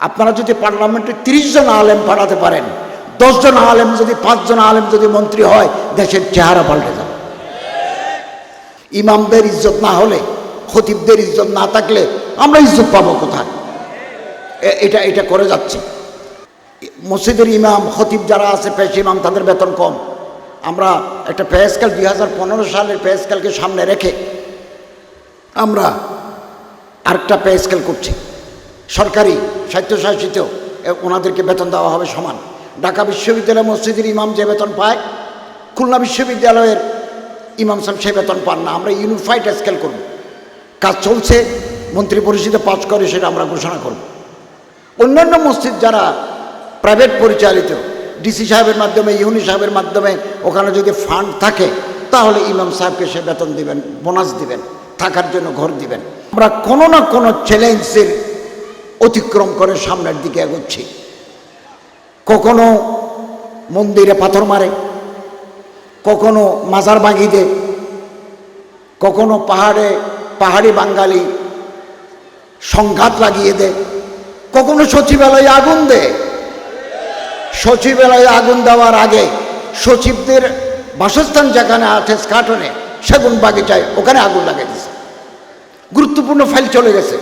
আপনারা যদি পার্লামেন্টে তিরিশ জন আলেম পাঠাতে পারেন, দশ দশজন আলেম যদি পাঁচজন আলেম যদি মন্ত্রী হয়, দেশের চেহারা পাল্টে যাবে। ইমামদের ইজ্জত না হলে, খতিবদের ইজ্জত না থাকলে আমরা ইজ্জত পাবো কোথায়? এটা এটা করে যাচ্ছে। মসজিদের ইমাম, খতিব যারা আছে পেশ ইমাম, তাদের বেতন কম। আমরা একটা পেস্কাল দুই হাজার পনেরো সালের পেস্কালকে সামনে রেখে আমরা আরেকটা পে স্কেল করছি। সরকারি, স্বায়ত্তশাসিত ওনাদেরকে বেতন দেওয়া হবে সমান। ঢাকা বিশ্ববিদ্যালয় মসজিদের ইমাম যে বেতন পায়, খুলনা বিশ্ববিদ্যালয়ের ইমাম সাহেব সে বেতন পান না। আমরা ইউনিফাইড স্কেল করব। কাজ চলছে, মন্ত্রী পরিষদে পাস করে সেটা আমরা ঘোষণা করব। অন্যান্য মসজিদ যারা প্রাইভেট পরিচালিত, ডিসি সাহেবের মাধ্যমে, ইউনি সাহেবের মাধ্যমে ওখানে যদি ফান্ড থাকে, তাহলে ইমাম সাহেবকে সে বেতন দিবেন, বোনাস দিবেন, থাকার জন্য ঘর দিবেন। আমরা কোনো না কোনো চ্যালেঞ্জের অতিক্রম করে সামনের দিকে এগোচ্ছি। কখনো মন্দিরে পাথর মারে, কখনো মাজার ভাঙি দেয় কখনো পাহাড়ে, পাহাড়ি বাঙালি সংঘাত লাগিয়ে দেয় কখনো সচিবালয়ে আগুন দেয় সচিবালয়ে আগুন দেওয়ার আগে সচিবদের বাসস্থান যেখানে আছে, স্কাটনে, সেগুন বাগিচায় ওখানে আগুন লাগিয়ে দিয়েছে গুরুত্বপূর্ণ ফাইল চলে গেছে।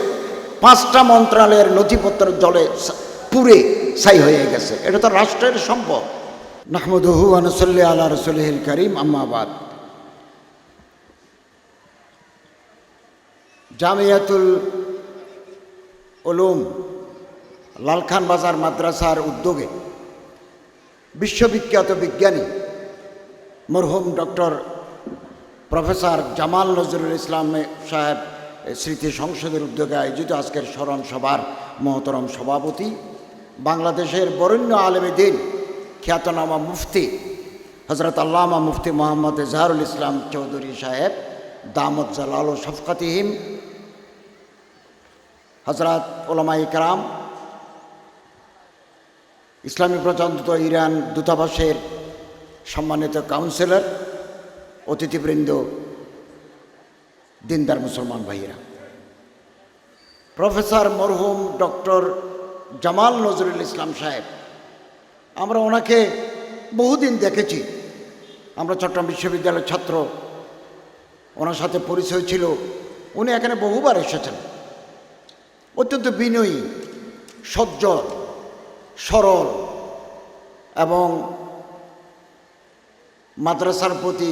পাঁচটা মন্ত্রণালয়ের নথিপত্র জলে পুরে সাই হয়ে গেছে। এটা তো রাষ্ট্রের সম্পদ। নাহমদহু আনসল্লি আল্লাহ রসুলহিল করিম আম্মাবাদ জামিয়াতুল উলুম, লালখান বাজার মাদ্রাসার উদ্যোগে বিশ্ববিখ্যাত বিজ্ঞানী মরহুম ডক্টর প্রফেসর জামাল নজরুল ইসলাম সাহেব স্মৃতি সংসদের উদ্যোগে আয়োজিত আজকের স্মরণ সভার মহতরম সভাপতি, বাংলাদেশের বরেণ্য আলেমী দিন খ্যাতনামা মুফতি হজরত আল্লামা মুফতি মোহাম্মদ এজাহারুল ইসলাম চৌধুরী সাহেব, দামদ জালাল ও শফকাতিহিম হজরত ওলামা ইকরাম ইসলামী প্রজাতন্ত্র ইরান দূতাবাসের সম্মানিত কাউন্সিলর, অতিথিবৃন্দ দিনদার মুসলমান ভাইয়েরা। প্রফেসর মরহুম ডক্টর জামাল নজরুল ইসলাম সাহেব, আমরা ওনাকে বহুদিন দেখেছি। আমরা চট্টগ্রাম বিশ্ববিদ্যালয়ের ছাত্র। ওনার সাথে পরিচয় ছিল। উনি এখানে বহুবার এসেছেন। অত্যন্ত বিনয়ী, সজ্জল, সরল এবং মাদ্রাসার প্রতি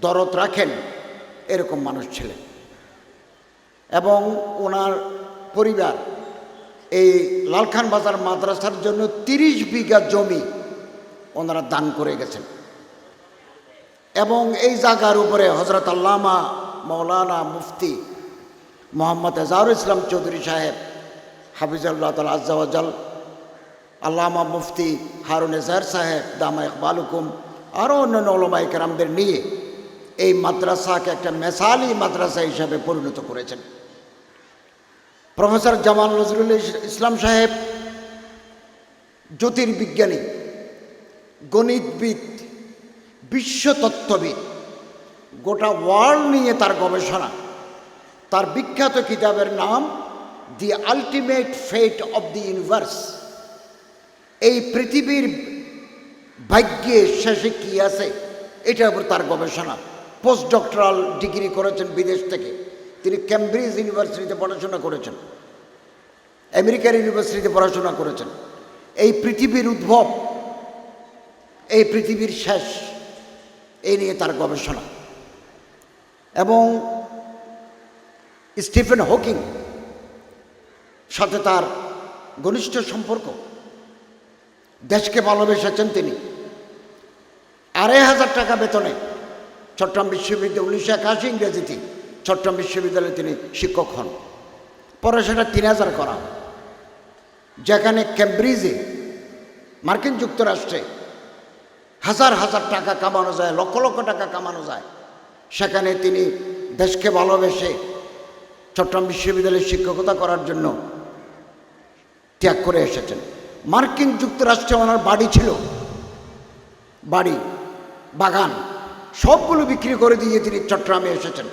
দরদ রাখেন। এরকম মানুষ ছিলেন। এবং ওনার পরিবার এই লালখান বাজার মাদ্রাসার জন্য তিরিশ বিঘা জমি ওনারা দান করে গেছেন। এবং এই জায়গার উপরে হজরত আল্লামা মৌলানা মুফতি মোহাম্মদ এজাহুর ইসলাম চৌধুরী সাহেব হাফিজুল্লাহ তাল আজ্জাওয়াজাল আল্লামা মুফতি হারুন এজাহার সাহেব, দামা ইকবাল হুকুম আরও অন্যান্য কেরামদের নিয়ে এই মাদ্রাসাকে একটা মেসালি মাদ্রাসা হিসাবে পরিণত করেছেন। প্রফেসর জামাল নজরুল ইসলাম সাহেব জ্যোতির্বিজ্ঞানী, গণিতবিদ, বিশ্বতত্ত্ববিদ, গোটা ওয়ার্ল্ড নিয়ে তার গবেষণা। তার বিখ্যাত কিতাবের নাম the ultimate fate of the universe. এই পৃথিবীর ভাগ্যে শেষে কি আছে, এটার উপর তার গবেষণা। পোস্ট ডক্টরাল ডিগ্রি করেছেন বিদেশ থেকে। তিনি ক্যামব্রিজ ইউনিভার্সিটিতে পড়াশোনা করেছেন। আমেরিকার ইউনিভার্সিটিতে পড়াশোনা করেছেন। এই পৃথিবীর উদ্ভব, এই পৃথিবীর শেষ, এই নিয়ে তার গবেষণা। এবং স্টিফেন হকিং সাথে তার ঘনিষ্ঠ সম্পর্ক, দেশকে ভালোবেসেছেন তিনি। আড়াই হাজার টাকা বেতনে চট্টগ্রাম বিশ্ববিদ্যালয় উনিশশো একাশি ইংরেজিতে। চট্টগ্রাম বিশ্ববিদ্যালয়ে তিনি শিক্ষক হন। পরে সেটা তিন হাজার করা যেখানে ক্যামব্রিজে মার্কিন যুক্তরাষ্ট্রে হাজার হাজার টাকা কামানো যায়, লক্ষ লক্ষ টাকা কামানো যায়। সেখানে তিনি দেশকে ভালোবেসে চট্টগ্রাম বিশ্ববিদ্যালয়ে শিক্ষকতা করার জন্য ত্যাগ করে এসেছেন। মার্কিন যুক্তরাষ্ট্রে ওনার বাড়ি ছিল, বাড়ি, বাগান। সবগুলো বিক্রি করে দিয়ে তিনি চট্টগ্রামে এসেছেন।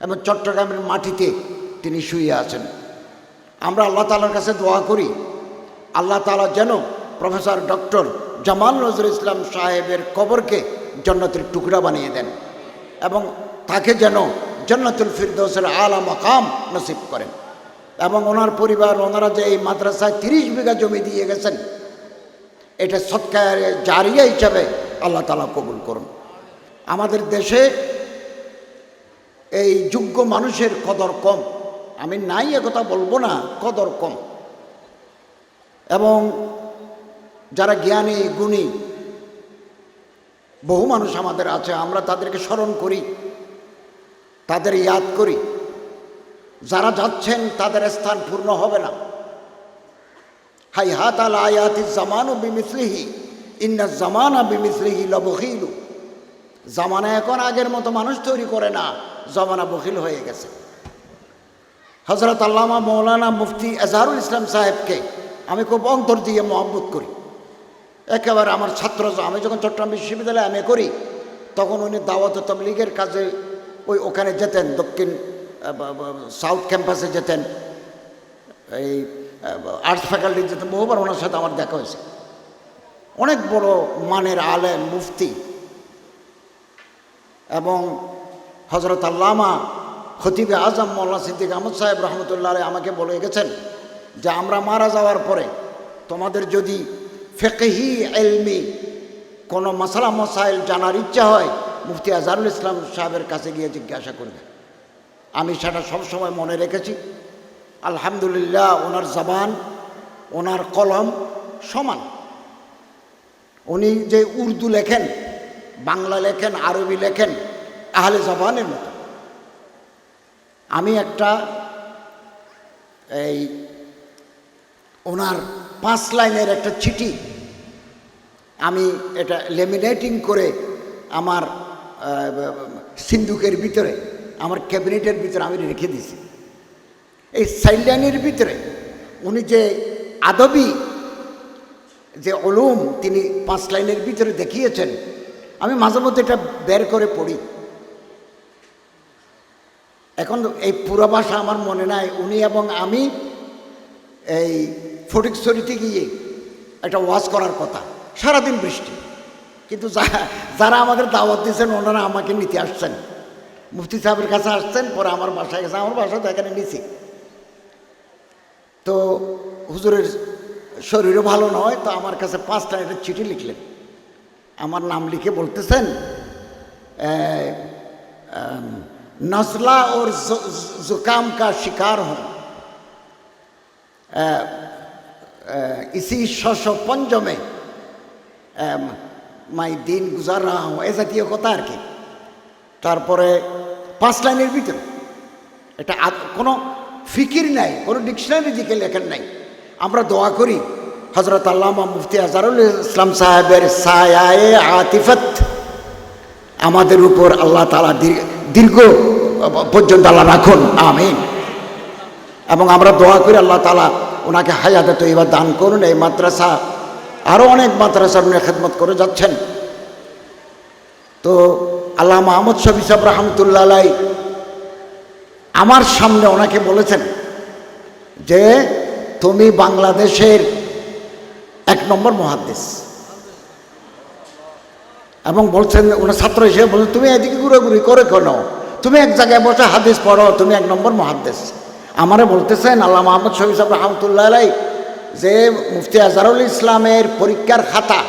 এবং চট্টগ্রামের মাটিতে তিনি শুয়ে আছেন। আমরা আল্লাহ তালার কাছে দোয়া করি, আল্লাহ তালা যেন প্রফেসর ডক্টর জামাল নজরুল ইসলাম সাহেবের কবরকে জন্নতের টুকরা বানিয়ে দেন এবং তাকে যেন জন্নতুল ফিরদৌসের আলা মকাম নসিব করেন। এবং ওনার পরিবার, ওনারা যে এই মাদ্রাসায় তিরিশ বিঘা জমি দিয়ে গেছেন, এটা সৎকার জারিয়া হিসাবে আল্লাহ তালা কবুল করুন। আমাদের দেশে এই যোগ্য মানুষের কদর কম। আমি নাই একথা বলব না, কদর কম। এবং যারা জ্ঞানী, গুণী, বহু মানুষ আমাদের আছে, আমরা তাদেরকে স্মরণ করি, তাদের ইয়াদ করি। যারা যাচ্ছেন, তাদের স্থান পূর্ণ হবে না। হাই হাত আল আয়াতি জামানু বিমিসলিহি। ইন্না জামানা বিমিসলিহি লবহিলু জামানা এখন আগের মতো মানুষ তৈরি করে না, জমানা বখিল হয়ে গেছে। হজরত আল্লামা মৌলানা মুফতি এজারুল ইসলাম সাহেবকে আমি খুব অন্তর দিয়ে মহব্বত করি। একেবারে আমার ছাত্র আমি যখন চট্টগ্রাম বিশ্ববিদ্যালয়ে এম করি, তখন উনি দাওয়াত তবলিগের কাজে ওই ওখানে যেতেন, দক্ষিণ সাউথ ক্যাম্পাসে যেতেন। এই আর্টস ফ্যাকাল্টি যেতেন বহুবার ওনার সাথে আমার দেখা হয়েছে। অনেক বড় মানের আলেম, মুফতি। এবং হজরত আল্লামা খতিবে আজম মোল্লা সিদ্দিক আহমদ সাহেব রহমতুল্লাহ আমাকে বলে গেছেন যে আমরা মারা যাওয়ার পরে তোমাদের যদি ফেকহি এলমি কোনো মশলা মশাইল জানার ইচ্ছা হয়, মুফতি আজহারুল ইসলাম সাহেবের কাছে গিয়ে জিজ্ঞাসা করবে। আমি সেটা সবসময় মনে রেখেছি। আলহামদুলিল্লাহ, ওনার জবান, ওনার কলম সমান। উনি যে উর্দু লেখেন, বাংলা লেখেন, আরবি লেখেন, আহলে জবানের মতো। আমি একটা এই ওনার পাঁচ লাইনের একটা চিঠি আমি এটা লেমিনেটিং করে আমার সিন্ধুকের ভিতরে, আমার ক্যাবিনেটের ভিতরে আমি রেখে দিয়েছি। এই সাইলাইনের ভিতরে উনি যে আদবি যে অলুম তিনি পাঁচ লাইনের ভিতরে দেখিয়েছেন। আমি মাঝে মধ্যে এটা বের করে পড়ি। এখন এই পুরো ভাষা আমার মনে নাই। উনি এবং আমি এই ফটিক ফটিকছড়িতে গিয়ে একটা ওয়াজ করার কথা। সারাদিন বৃষ্টি। কিন্তু যারা আমাদের দাওয়াত দিয়েছেন, ওনারা আমাকে নিতে আসছেন। মুফতি সাহেবের কাছে আসছেন, পরে আমার বাসায় গেছে। আমার বাসা তো এখানে নিচে তো হুজুরের শরীরও ভালো নয়, তো আমার কাছে পাঁচটা একটা চিঠি লিখলেন। আমার নাম লিখে বলতেছেন নজলা ওর জুকাম কা শিকার হন। ইসি শশ পঞ্চমে মাই দিন গুজার রা হো এ জাতীয় কথা আর কি। তারপরে পাঁচ লাইনের ভিতরে, এটা কোনো ফিকির নাই, কোনো ডিকশনারি দিকে লেখেন নাই। আমরা দোয়া করি। হজরত আল্লামা মুফতি আজারুল ইসলাম সাহেবের সায়ায়ে আতিফত আমাদের উপর আল্লাহ তালা দীর্ঘ পর্যন্ত আল্লাহ রাখুন। আমিন। এবং আমরা দোয়া করি আল্লাহ তালা ওনাকে হায়াতে তৈবা দান করুন। এই মাদ্রাসা আরও অনেক মাদ্রাসার উনি খেদমত করে যাচ্ছেন। তো আল্লাহ মাহমুদ শফি সাহেব রহমতুল্লাহ আমার সামনে ওনাকে বলেছেন যে তুমি বাংলাদেশের এক নম্বর মহাদ্দেশ এবং বলছেন ওনার ছাত্র হিসেবে বলছেন, তুমি এদিকে ঘুরাঘুরি করে কেন? তুমি এক জায়গায় বসে হাদিস পড়ো, তুমি এক নম্বর মহাদ্দেশ আমারে বলতেছেন, আল্লাহ মোহাম্মদ শহীদ সাহেব রহমতুল্লাহ যে মুফতি আজহারুল ইসলামের পরীক্ষার খাতা,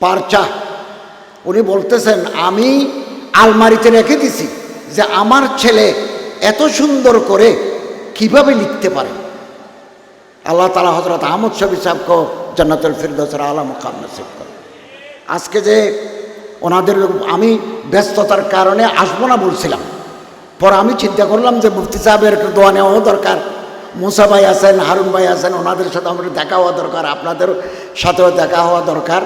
পারচা, উনি বলতেছেন, আমি আলমারিতে রেখে দিছি যে আমার ছেলে এত সুন্দর করে কীভাবে লিখতে পারে? আল্লাহ তালা হজরত আহমদ শবি সাহেবকে জান্নাতুল ফিরদৌসের আলা মুকাম নসিব করে আজকে যে ওনাদের আমি ব্যস্ততার কারণে আসব না বলছিলাম। পরে আমি চিন্তা করলাম যে মুফতি সাহেবের একটু দোয়া নেওয়াও দরকার। মুসা ভাই আছেন, হারুন ভাই আছেন, ওনাদের সাথে আমার দেখা হওয়া দরকার, আপনাদের সাথেও দেখা হওয়া দরকার।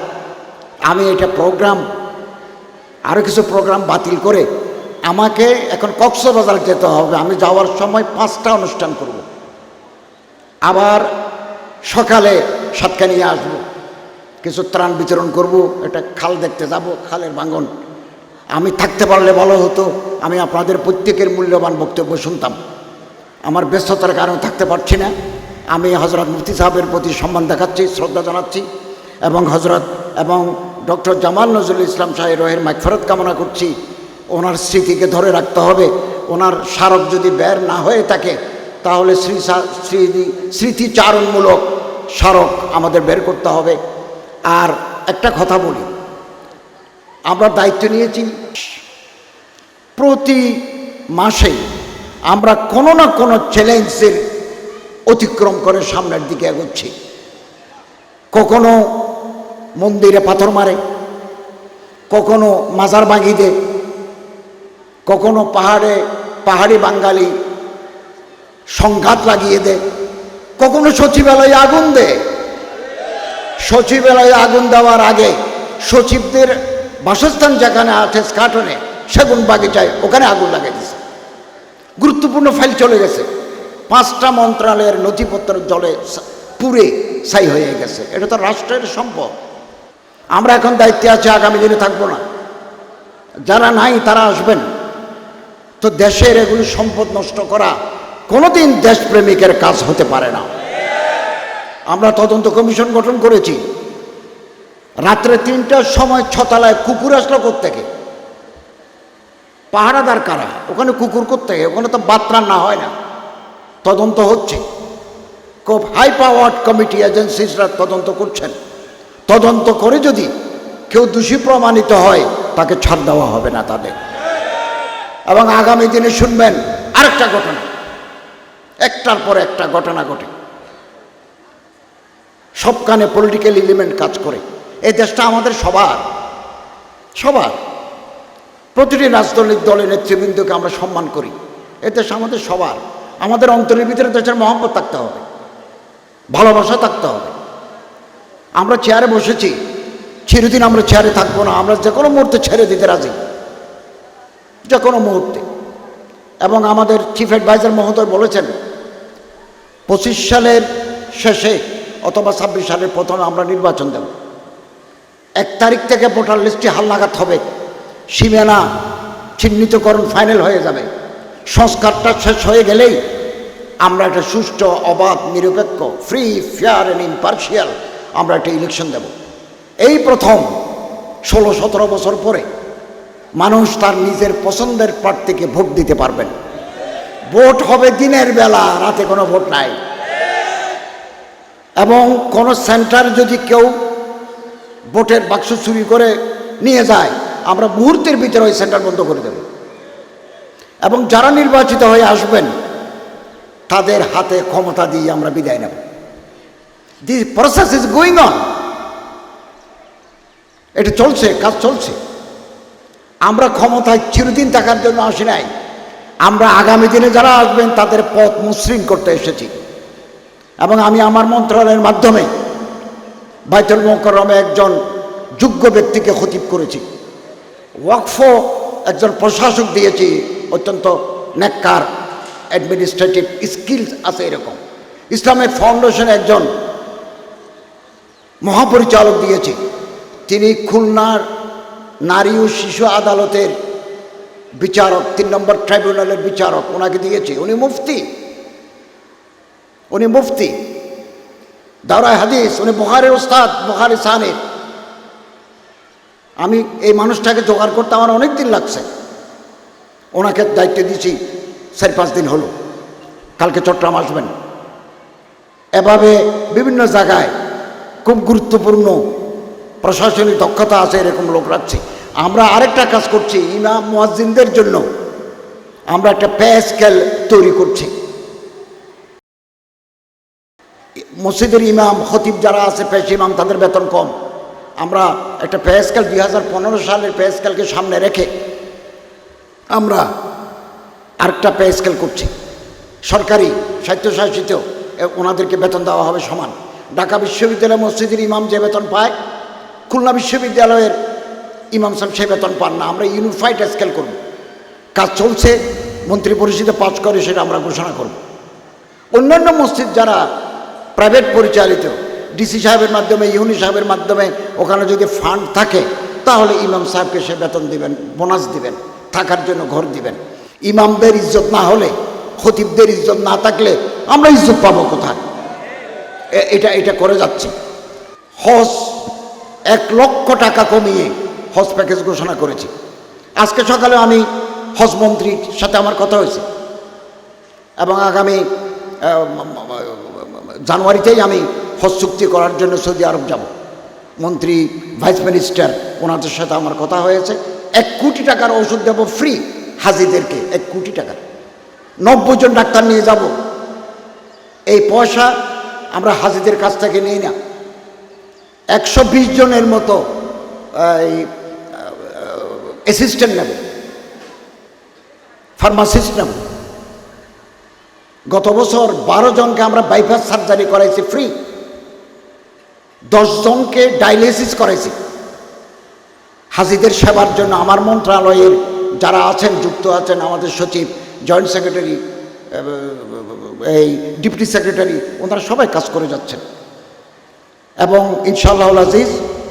আমি এটা প্রোগ্রাম আরও কিছু প্রোগ্রাম বাতিল করে আমাকে এখন কক্সবাজার যেতে হবে। আমি যাওয়ার সময় পাঁচটা অনুষ্ঠান করব। আবার সকালে সাতকা নিয়ে আসব। কিছু ত্রাণ বিতরণ করব, একটা খাল দেখতে যাব, খালের ভাঙন। আমি থাকতে পারলে ভালো হতো, আমি আপনাদের প্রত্যেকের মূল্যবান বক্তব্য শুনতাম। আমার ব্যস্ততার কারণে থাকতে পারছি না। আমি হজরত মুফতি সাহেবের প্রতি সম্মান দেখাচ্ছি, শ্রদ্ধা জানাচ্ছি এবং হজরত এবং ডক্টর জামাল নজরুল ইসলাম সাহেব রহের মাগফরত কামনা করছি। ওনার স্মৃতিকে ধরে রাখতে হবে। ওনার স্মারক যদি ব্যয় না হয়ে থাকে তাহলে স্মৃতি স্মৃতিচারণমূলক স্মারক আমাদের বের করতে হবে। আর একটা কথা বলি। আমরা দায়িত্ব নিয়েছি, প্রতি মাসে আমরা কোনো না কোনো চ্যালেঞ্জের অতিক্রম করে সামনের দিকে এগোচ্ছি। কখনো মন্দিরে পাথর মারে, কখনো মাজার দে কখনো পাহাড়ে, পাহাড়ি বাঙালি সংঘাত লাগিয়ে দে। কখনো সচিবালয়ে আগুন দে। সচিবালয়ে আগুন দেওয়ার আগে সচিবদের বাসস্থান যেখানে আছে, স্কাটনে, সেগুন বাগিচায় ওখানে আগুন লাগিয়ে দিছে। গুরুত্বপূর্ণ ফাইল চলে গেছে। পাঁচটা মন্ত্রণালয়ের নথিপত্র জলে সা- পুড়ে ছাই হয়ে গেছে। এটা তো রাষ্ট্রের সম্পদ। আমরা এখন দায়িত্বে আছি, আগামী দিনে থাকব না। যারা নাই তারা আসবেন। তো দেশের এগুলি সম্পদ নষ্ট করা কোনোদিন দেশপ্রেমিকের কাজ হতে পারে না। আমরা তদন্ত কমিশন গঠন করেছি। রাত্রে তিনটার সময় ছতলায় কুকুর আসলো থেকে পাহারাদার কারা? ওখানে কুকুর করতে ওখানে তো বাত্রান না হয় না। তদন্ত হচ্ছে। খুব হাই পাওয়ার্ড কমিটি এজেন্সিসরা তদন্ত করছেন। তদন্ত করে যদি কেউ দোষী প্রমাণিত হয়, তাকে ছাড় দেওয়া হবে না তাদের। এবং আগামী দিনে শুনবেন আরেকটা ঘটনা। একটার পর একটা ঘটনা ঘটে। সবখানে পলিটিক্যাল এলিমেন্ট কাজ করে। এই দেশটা আমাদের সবার সবার। প্রতিটি রাজনৈতিক দলের নেতৃবৃন্দকে আমরা সম্মান করি। এ দেশ আমাদের সবার। আমাদের অন্তরের ভিতরে দেশের মহব্বত থাকতে হবে। ভালোবাসা থাকতে হবে। আমরা চেয়ারে বসেছি। চিরদিন আমরা চেয়ারে থাকব না। আমরা যে কোনো মুহূর্তে ছেড়ে দিতে রাজি। যে কোনো মুহূর্তে। এবং আমাদের চিফ অ্যাডভাইজার মহোদয় বলেছেন, পঁচিশ সালের শেষে অথবা ছাব্বিশ সালের প্রথমে আমরা নির্বাচন দেব। এক তারিখ থেকে ভোটার লিস্টটি হালনাগাদ হবে, সীমানা চিহ্নিতকরণ ফাইনাল হয়ে যাবে। সংস্কারটা শেষ হয়ে গেলেই আমরা একটা সুষ্ঠু, অবাধ, নিরপেক্ষ ফ্রি ফেয়ার অ্যান্ড ইম্পার্শিয়াল আমরা একটা ইলেকশন দেব। এই প্রথম ষোলো সতেরো বছর পরে মানুষ তার নিজের পছন্দের প্রার্থীকে ভোট দিতে পারবেন। ভোট হবে দিনের বেলা, রাতে কোনো ভোট নাই। এবং কোনো সেন্টার যদি কেউ ভোটের বাক্স চুরি করে নিয়ে যায়, আমরা মুহূর্তের ভিতরে ওই সেন্টার বন্ধ করে দেব। এবং যারা নির্বাচিত হয়ে আসবেন, তাদের হাতে ক্ষমতা দিয়ে আমরা বিদায় নেব। The process is going on এটা চলছে, কাজ চলছে। আমরা ক্ষমতায় চিরদিন থাকার জন্য আসি নাই। আমরা আগামী দিনে যারা আসবেন, তাদের পথ মসৃণ করতে এসেছি। এবং আমি আমার মন্ত্রণালয়ের মাধ্যমে বাইতুল মোকরমে একজন যোগ্য ব্যক্তিকে খতিব করেছি। ওয়াকফ একজন প্রশাসক দিয়েছি, অত্যন্ত নেককার অ্যাডমিনিস্ট্রেটিভ স্কিলস আছে এরকম। ইসলামিক ফাউন্ডেশন একজন মহাপরিচালক দিয়েছি। তিনি খুলনার নারী ও শিশু আদালতের বিচারক, তিন নম্বর ট্রাইব্যুনালের বিচারক ওনাকে দিয়েছি। উনি মুফতি। উনি মুফতি। দাওরায় হাদিস, উনি বুখারের ওস্তাদ বুখারি সাহানের আমি এই মানুষটাকে জোগাড় করতে আমার অনেক দিন লাগছে। ওনাকে দায়িত্ব দিয়েছি চার পাঁচ দিন হলো। কালকে চট্টগ্রাম আসবেন। এভাবে বিভিন্ন জায়গায় খুব গুরুত্বপূর্ণ প্রশাসনিক দক্ষতা আছে, এরকম লোক রাখছি। আমরা আরেকটা কাজ করছি, ইমাম মুয়াজ্জিনদের জন্য আমরা একটা পে স্কেল তৈরি করছি। মসজিদের ইমাম, খতিব যারা আছে, পেশ ইমাম, তাদের বেতন কম। আমরা একটা পে স্কেল দুই হাজার পনেরো সালের পে স্কেলকে সামনে রেখে আমরা আরেকটা পে স্কেল করছি। সরকারি, স্বায়ত্তশাসিত ওনাদেরকে বেতন দেওয়া হবে সমান। ঢাকা বিশ্ববিদ্যালয় মসজিদের ইমাম যে বেতন পায় খুলনা বিশ্ববিদ্যালয়ের ইমাম সাহেব সে বেতন পান না। আমরা ইউনিফাইড স্কেল করব। কাজ চলছে, মন্ত্রী পরিষদে পাস করে সেটা আমরা ঘোষণা করব। অন্যান্য মসজিদ যারা প্রাইভেট পরিচালিত ডিসি সাহেবের মাধ্যমে, ইউনি সাহেবের মাধ্যমে ওখানে যদি ফান্ড থাকে, তাহলে ইমাম সাহেবকে সে বেতন দিবেন বোনাস দিবেন, থাকার জন্য ঘর দিবেন। ইমামদের ইজ্জত না হলে, খতিবদের ইজ্জত না থাকলে আমরা ইজ্জত পাবো কোথায়? এটা এটা করে যাচ্ছে। হজ এক লক্ষ টাকা কমিয়ে হজ প্যাকেজ ঘোষণা করেছি। আজকে সকালে আমি হজ মন্ত্রীর সাথে আমার কথা হয়েছে। এবং আগামী জানুয়ারিতেই আমি হজ চুক্তি করার জন্য সৌদি আরব যাব। মন্ত্রী ভাইস মিনিস্টার ওনাদের সাথে আমার কথা হয়েছে। এক কোটি টাকার ওষুধ দেব ফ্রি হাজিদেরকে, এক কোটি টাকা নব্বই জন ডাক্তার নিয়ে যাব। এই পয়সা আমরা হাজিদের কাছ থেকে নিই না। একশো বিশ জনের মতো অ্যাসিস্ট্যান্ট নেব ফার্মাসিস্ট নেব গত বছর বারো জনকে আমরা বাইপাস সার্জারি করাইছি ফ্রি জনকে ডায়ালিসিস করাইছি হাজিদের সেবার জন্য আমার মন্ত্রণালয়ের যারা আছেন যুক্ত আছেন আমাদের সচিব জয়েন্ট সেক্রেটারি এই ডিপুটি সেক্রেটারি ওনারা সবাই কাজ করে যাচ্ছেন এবং ইনশাআল্লাহ আজিজ,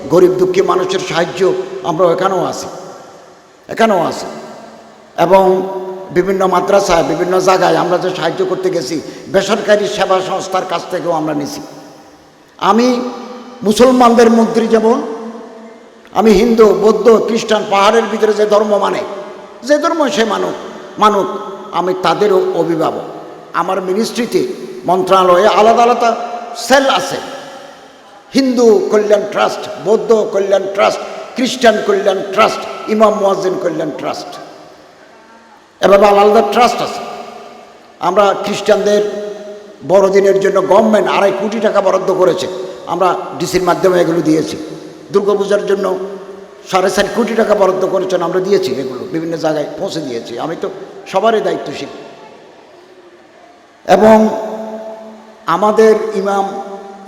গরিব দুঃখী মানুষের সাহায্য আমরা এখানেও আছি। এখানেও আছি। এবং বিভিন্ন মাদ্রাসায়, বিভিন্ন জায়গায় আমরা যে সাহায্য করতে গেছি, বেসরকারি সেবা সংস্থার কাছ থেকেও আমরা নিছি। আমি মুসলমানদের মন্ত্রী যেমন আমি হিন্দু, বৌদ্ধ, খ্রিস্টান পাহাড়ের ভিতরে যে ধর্ম মানে যে ধর্ম সে মানুক মানুক, আমি তাদেরও অভিভাবক। আমার মিনিস্ট্রিতে মন্ত্রণালয়ে আলাদা আলাদা সেল আছে। হিন্দু কল্যাণ ট্রাস্ট, বৌদ্ধ কল্যাণ ট্রাস্ট, খ্রিস্টান কল্যাণ ট্রাস্ট, ইমাম মুয়াজ্জিন কল্যাণ ট্রাস্ট। এভাবে আলাদা ট্রাস্ট আছে। আমরা খ্রিস্টানদের বড়দিনের জন্য গভর্নমেন্ট আড়াই কোটি টাকা বরাদ্দ করেছে। আমরা ডিসির মাধ্যমে এগুলো দিয়েছি। দুর্গাপূজার জন্য সাড়ে চার কোটি টাকা বরাদ্দ করেছেন, আমরা দিয়েছি এগুলো। বিভিন্ন জায়গায় পৌঁছে দিয়েছি। আমি তো সবারই দায়িত্বশীল। এবং আমাদের ইমাম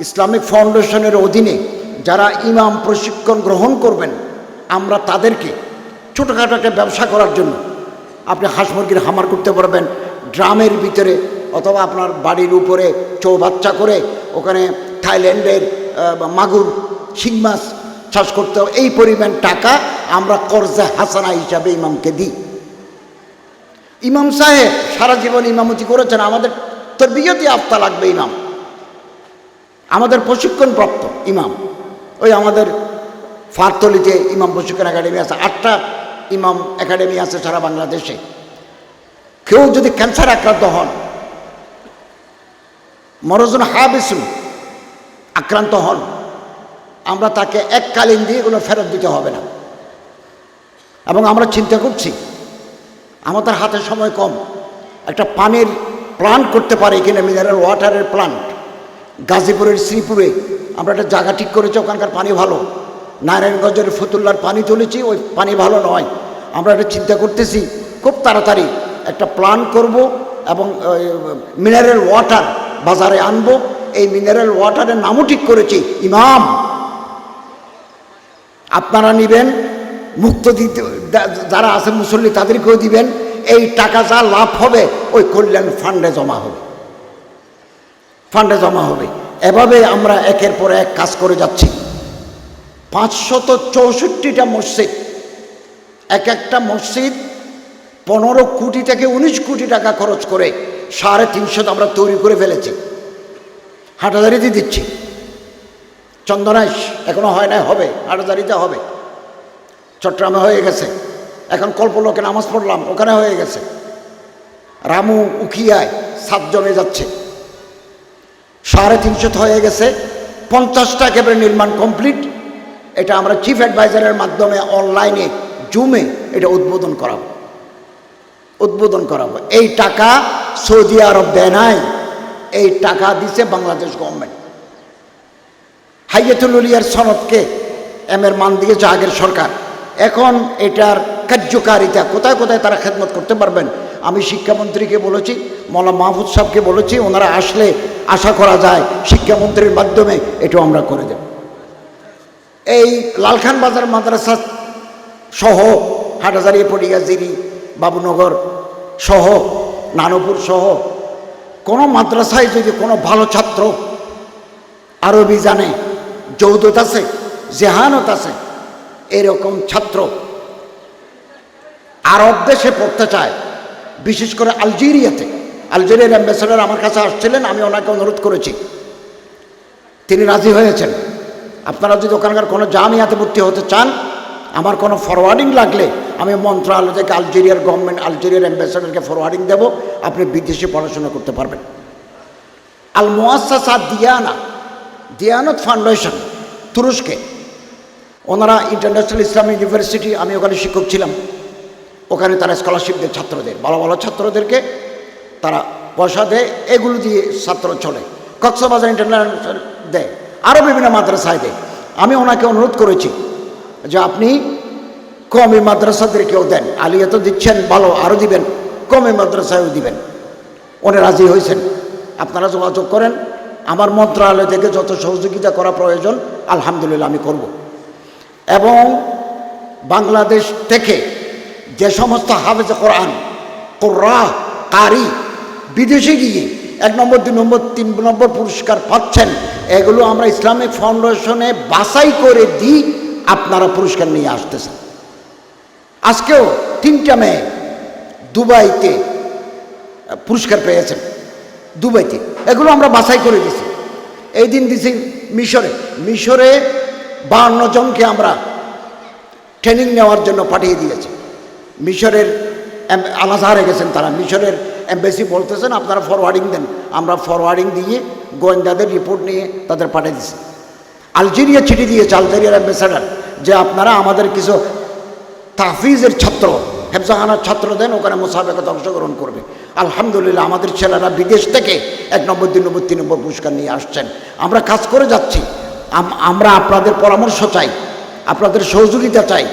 ইসলামিক ফাউন্ডেশনের অধীনে যারা ইমাম প্রশিক্ষণ গ্রহণ করবেন, আমরা তাদেরকে ছোটোখাটো একটা ব্যবসা করার জন্য আপনি হাঁস মুরগির হামার করতে পারবেন, ড্রামের ভিতরে অথবা আপনার বাড়ির উপরে চৌবাচ্চা করে ওখানে থাইল্যান্ডের মাগুর, শিং মাছ চাষ করতে হবে। এই পরিমাণ টাকা আমরা কর্জে হাসানা হিসাবে ইমামকে দিই। ইমাম সাহেব সারা জীবন ইমামতি করেছেন, আমাদের তোর বিয়তি আফতা লাগবে ইমাম। আমাদের প্রশিক্ষণপ্রাপ্ত ইমাম। ওই আমাদের ফারতলিতে ইমাম প্রশিক্ষণ একাডেমি আছে। আটটা ইমাম একাডেমি আছে সারা বাংলাদেশে। কেউ যদি ক্যান্সার আক্রান্ত হন, মরজন হাবিসুন আক্রান্ত হন, আমরা তাকে এককালীন দিয়ে এগুলো ফেরত দিতে হবে না। এবং আমরা চিন্তা করছি, আমাদের হাতে সময় কম, একটা পানির প্লান্ট করতে পারি এখানে মিনারেল ওয়াটারের প্লান্ট গাজীপুরের শ্রীপুরে। আমরা একটা জায়গা ঠিক করেছি, ওখানকার পানি ভালো। নারায়ণগঞ্জের ফতুল্লার পানি তুলেছি, ওই পানি ভালো নয়। আমরা একটা চিন্তা করতেছি, খুব তাড়াতাড়ি একটা প্ল্যান করব এবং মিনারেল ওয়াটার বাজারে আনব। এই মিনারেল ওয়াটারের নামও ঠিক করেছি, ইমাম। আপনারা নেবেন মুক্ত দিতে যারা আছে মুসল্লি তাদেরকেও দিবেন। এই টাকা যা লাভ হবে, ওই কল্যাণ ফান্ডে জমা হবে। ফান্ডে জমা হবে। এভাবে আমরা একের পর এক কাজ করে যাচ্ছি। পাঁচশত চৌষট্টিটা মসজিদ, এক একটা মসজিদ পনেরো কোটি থেকে উনিশ কোটি টাকা খরচ করে সাড়ে তিনশো আমরা তৈরি করে ফেলেছি। হাটাদারিতে দিচ্ছি। চন্দনাইশ এখনও হয় না হবে, হাটাদারিতে হবে। চট্টগ্রামে হয়ে গেছে। এখন কল্পলোকে নামাজ পড়লাম, ওখানে হয়ে গেছে। রামু উখিয়ায় সাত জমে যাচ্ছে। সাড়ে তিনশো হয়ে গেছে। পঞ্চাশটা কেবল নির্মাণ কমপ্লিট। এটা আমরা চিফ অ্যাডভাইজারের মাধ্যমে অনলাইনে, জুমে এটা উদ্বোধন করাবো। উদ্বোধন করাবো। এই টাকা সৌদি আরব দেয় নাই। এই টাকা দিছে বাংলাদেশ গভর্নমেন্ট। হাইয়াতুল উলিয়ার সনদকে এম এর মান দিয়েছে আগের সরকার। এখন এটার কার্যকারিতা কোথায় কোথায় তারা খেদমত করতে পারবেন? আমি শিক্ষামন্ত্রীকে বলেছি মৌলা মাহফুজ সাহেবকে বলেছি, ওনারা আসলে আশা করা যায় শিক্ষামন্ত্রীর মাধ্যমে এটাও আমরা করে দেব। এই লালখান বাজার মাদ্রাসা সহ হাটাজারি পটিয়াজিরি, বাবুনগর সহ, নানপুর সহ কোনো মাদ্রাসায় যদি কোনো ভালো ছাত্র আরবি জানে, যৌদত আছে, জেহানত আছে, এরকম ছাত্র আরব দেশে পড়তে চায়, বিশেষ করে আলজেরিয়াতে আলজেরিয়ার অ্যাম্বাসেডার আমার কাছে আসছিলেন, আমি ওনাকে অনুরোধ করেছি। তিনি রাজি হয়েছেন। আপনারা যদি ওখানকার কোনো জামিয়াতে ভর্তি হতে চান, আমার কোনো ফরওয়ার্ডিং লাগলে আমি মন্ত্রণালয় থেকে আলজেরিয়ার গভর্নমেন্ট আলজেরিয়ার অ্যাম্বাসেডারকে ফরওয়ার্ডিং দেব, আপনি বিদেশে পড়াশোনা করতে পারবেন। আল মোয়াসা দিয়ানা, দিয়ানত ফাউন্ডেশন, তুরস্কে। ওনারা ইন্টারন্যাশনাল ইসলাম ইউনিভার্সিটি, আমি ওখানে শিক্ষক ছিলাম। ওখানে তারা স্কলারশিপ দেয় ছাত্রদের, ভালো ভালো ছাত্রদেরকে তারা পয়সা দেয়, এগুলো দিয়ে ছাত্র চলে। কক্সবাজার ইন্টারন্যাশনাল দেয় আরও বিভিন্ন মাদ্রাসায় দেয়। আমি ওনাকে অনুরোধ করেছি যে আপনি কমি মাদ্রাসাদেরকেও দেন। আলিয়া তো দিচ্ছেন, ভালো আরও দিবেন, কমি মাদ্রাসায়ও দিবেন। উনি রাজি হয়েছেন। আপনারা যোগাযোগ করেন। আমার মন্ত্রণালয় থেকে যত সহযোগিতা করা প্রয়োজন, আলহামদুলিল্লাহ আমি করব। এবং বাংলাদেশ থেকে যে সমস্ত হাফেজ কোরআন কোর্রা কারি বিদেশে গিয়ে এক নম্বর, দুই নম্বর, তিন নম্বর পুরস্কার পাচ্ছেন, এগুলো আমরা ইসলামিক ফাউন্ডেশনে বাছাই করে দিই, আপনারা পুরস্কার নিয়ে আসতেছেন। আজকেও তিনটা মেয়ে দুবাইতে পুরস্কার পেয়েছেন, দুবাইতে। এগুলো আমরা বাছাই করে দিছি। এই দিন দিছি মিশরে। মিশরে বাহান্ন জনকে আমরা ট্রেনিং নেওয়ার জন্য পাঠিয়ে দিয়েছি। মিশরের এম- আল আজহারে গেছেন তারা। মিশরের এমবেসি বলতেছেন, আপনারা ফরওয়ার্ডিং দেন। আমরা ফরওয়ার্ডিং দিয়ে গোয়েন্দাদের রিপোর্ট নিয়ে তাদের পাঠিয়ে দিছি। আলজেরিয়া চিঠি দিয়েছে আলজেরিয়ার অ্যাম্বাসাডার যে আপনারা আমাদের কিছু তাহফিজের ছাত্র, হেফজাহানার ছাত্র দেন, ওখানে মোসাবেকাতে অংশগ্রহণ করবে। আলহামদুলিল্লাহ, আমাদের ছেলেরা বিদেশ থেকে এক নম্বর, দুই নম্বর, তিন নম্বর পুরস্কার নিয়ে আসছেন। আমরা কাজ করে যাচ্ছি। আমরা আপনাদের পরামর্শ চাই, আপনাদের সহযোগিতা চাই।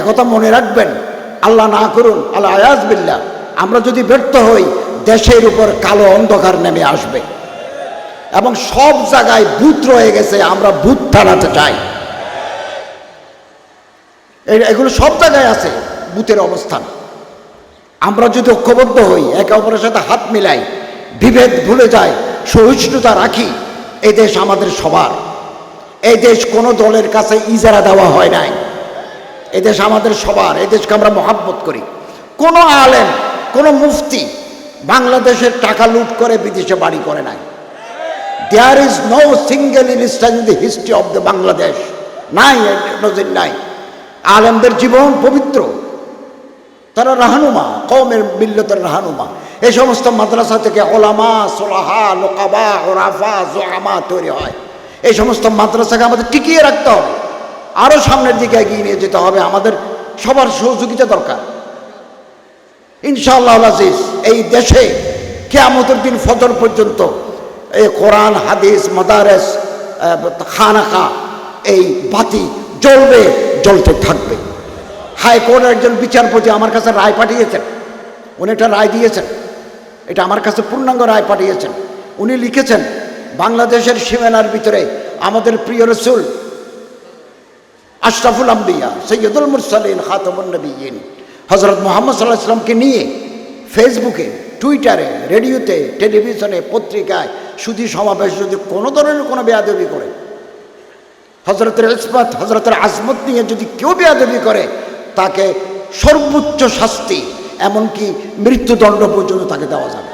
একথা মনে রাখবেন, আল্লাহ না করুন আল্লাহ আয়াজ বিল্লাহ। আমরা যদি ব্যর্থ হই, দেশের উপর কালো অন্ধকার নেমে আসবে। এবং সব জায়গায় ভূত রয়ে গেছে, আমরা ভূত থানাতে চাই। এগুলো সব জায়গায় আছে বুথের অবস্থান। আমরা যদি ঐক্যবদ্ধ হই, একে অপরের সাথে হাত মিলাই, বিভেদ ভুলে যায় সহিষ্ণুতা রাখি এই দেশ আমাদের সবার। এই দেশ কোনো দলের কাছে ইজারা দেওয়া হয় নাই। এই দেশ আমাদের সবার এই দেশকে আমরা মহাব্বত করি। কোনো আলেম কোনো মুফতি বাংলাদেশের টাকা লুট করে, বিদেশে বাড়ি করে নাই। There is no single instant in the history of the Bangladesh নাই নজির নাই। আলেমদের জীবন পবিত্র। তারা রাহানুমা কমের মিল্লতের রাহানুমা। এই সমস্ত মাদ্রাসা থেকে ওলামা, সোলাহা, লোকাবা, ওরাফা জোহামা তৈরি হয়। এই সমস্ত মাদ্রাসাকে আমাদের টিকিয়ে রাখতে হবে। আরও সামনের দিকে এগিয়ে নিয়ে যেতে হবে। আমাদের সবার সহযোগিতা দরকার। ইনশাআল্লাহ এই দেশে কেয়ামতের দিন ফজর পর্যন্ত এই কোরআন, হাদিস, মাদারেস খানাকা, এই বাতি জ্বলবে, জ্বলতে থাকবে। হাইকোর্টের একজন বিচারপতি আমার কাছে রায় পাঠিয়েছেন। উনি একটা রায় দিয়েছেন। এটা আমার কাছে পূর্ণাঙ্গ রায় পাঠিয়েছেন। উনি লিখেছেন, বাংলাদেশের সীমানার ভিতরে আমাদের প্রিয় রসুল আশরাফুল আম্বিয়া, সৈয়দুল মুরসালিন, খাতমুন নবীন। হজরত মোহাম্মদ সাল্লাহ ইসলামকে নিয়ে ফেসবুকে, টুইটারে, রেডিওতে, টেলিভিশনে, পত্রিকায় সুধী সমাবেশ যদি কোনো ধরনের কোনো বেয়াদবি করে হজরতের ইসমত হজরতের আজমত নিয়ে যদি কেউ বেয়াদবি করে, তাকে সর্বোচ্চ শাস্তি, এমনকি মৃত্যুদণ্ড পর্যন্ত তাকে দেওয়া যাবে।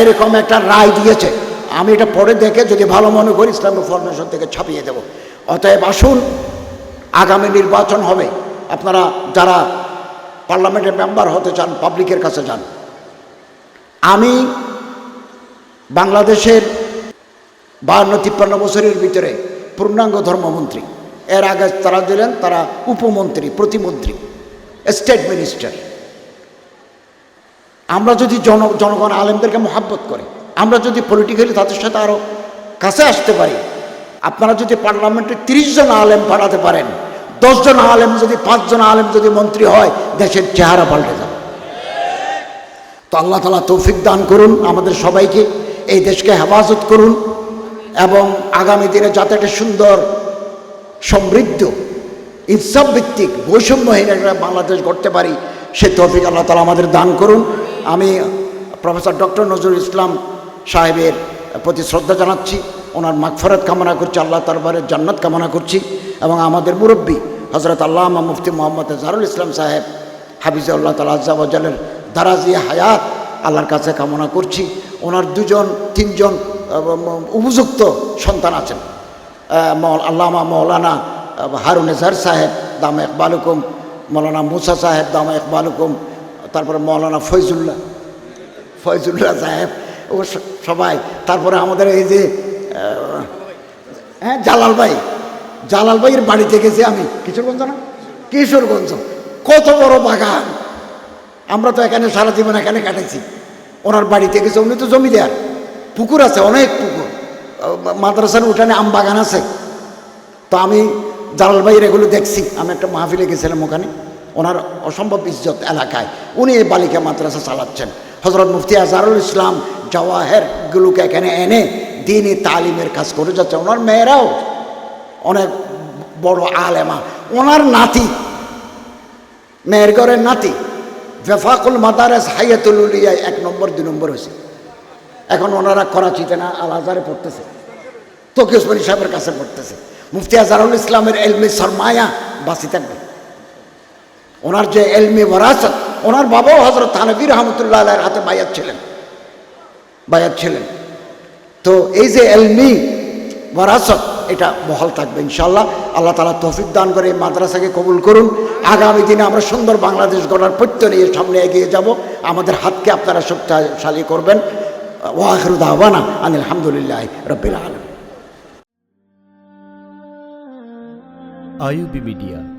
এরকম একটা রায় দিয়েছে। আমি এটা পড়ে দেখে যদি ভালো মনে করি ইসলামিক ফাউন্ডেশন থেকে ছাপিয়ে দেব। অতএব আসুন, আগামী নির্বাচন হবে। আপনারা যারা পার্লামেন্টের মেম্বার হতে চান, পাবলিকের কাছে যান। আমি বাংলাদেশের বাহান্ন, তিপ্পান্ন বছরের ভিতরে পূর্ণাঙ্গ ধর্মমন্ত্রী। এর আগে তারা দিলেন তারা উপমন্ত্রী, প্রতিমন্ত্রী, স্টেট মিনিস্টার। আমরা যদি জন, জনগণ আলেমদেরকে মহাব্বত করে, আমরা যদি পলিটিক্যালি তাদের সাথে আরও কাছে আসতে পারি, আপনারা যদি পার্লামেন্টে তিরিশ জন আলেম পাঠাতে পারেন দশজন আলেম যদি, পাঁচজন আলেম যদি মন্ত্রী হয়, দেশের চেহারা পাল্টে যাবে। তো আল্লাহ তালা তৌফিক দান করুন আমাদের সবাইকে, এই দেশকে হেফাজত করুন এবং আগামী দিনে যাতে একটা সুন্দর, সমৃদ্ধ, ইনসাফ ভিত্তিক, বৈষম্যহীন একটা বাংলাদেশ গড়তে পারি, সে তৌফিক আল্লাহ তালা আমাদের দান করুন। আমি প্রফেসর ডক্টর নজরুল ইসলাম সাহেবের প্রতি শ্রদ্ধা জানাচ্ছি, ওনার মাগফরত কামনা করছি, আল্লাহ তারবারের জান্নাত কামনা করছি এবং আমাদের মুরব্বী হজরত আল্লামা মুফতি মোহাম্মদ জারুল ইসলাম সাহেব হাফিজুল্লাহ তালা আজালের দারাজি হায়াত, আল্লাহর কাছে কামনা করছি। ওনার দুজন, তিনজন উপযুক্ত সন্তান আছেন। আল্লামা মৌলানা হারুন এজাহার সাহেব, দামা ইকবালুকুম মৌলানা মুসা সাহেব, দাম দামা ইকবালুকুম তারপরে মৌলানা ফৈজুল্লাহ ফয়জুল্লাহ সাহেব, ও সবাই, তারপরে আমাদের এই যে হ্যাঁ জালাল ভাই জালাল ভাইয়ের বাড়িতে গেছি আমি। কিশোরগঞ্জ না? কিশোরগঞ্জ। কত বড় বাগান। আমরা তো এখানে সারা জীবন এখানে কাটাইছি। ওনার বাড়িতে গেছে, উনি তো জমি জমিদার। পুকুর আছে, অনেক পুকুর। মাদ্রাসার উঠানে আম বাগান আছে। তো আমি জালাল ভাইয়ের এগুলো দেখছি। আমি একটা মাহফিলে গেছিলাম ওখানে। ওনার অসম্ভব ইজ্জত এলাকায়। উনি এই বালিকা মাদ্রাসা চালাচ্ছেন। হজরত মুফতি আজহারুল ইসলাম জওয়াহেরগুলোকে এখানে এনে দিনই তালিমের কাজ করে যাচ্ছে। ওনার মেয়েরাও অনেক বড় আলেমা ওনার নাতি, মেয়ের ঘরের নাতি ভেফাকুল মাদারেস হাইয়াতুল এক নম্বর, দুই নম্বর হয়েছে। এখন ওনারা করাচিতে না আল আজহারে পড়তেছে। তকি ওসমানী সাহেবের কাছে পড়তেছে। মুফতি আজহারুল ইসলামের এলমি সরমায়া বাসি থাকবে। ওনার যে এলমি ওরাসত ওনার বাবাও হজরত থানবী রহমতুল্লাহ আলাইয়ের হাতে বায়াত ছিলেন। বায়াত ছিলেন। তো এই যে এলমি ওরাসত এটা বহাল থাকবে ইনশাল্লাহ আল্লাহ তালা তৌফিক দান করে এই মাদ্রাসাকে কবুল করুন। আগামী দিনে আমরা সুন্দর বাংলাদেশ গড়ার প্রত্যয় নিয়ে সামনে এগিয়ে যাব। আমাদের হাতকে আপনারা শক্তিশালী করবেন। ওয়াহরুদ আহবানা আলহামদুলিল্লাহ রবিল আলম আইউবি মিডিয়া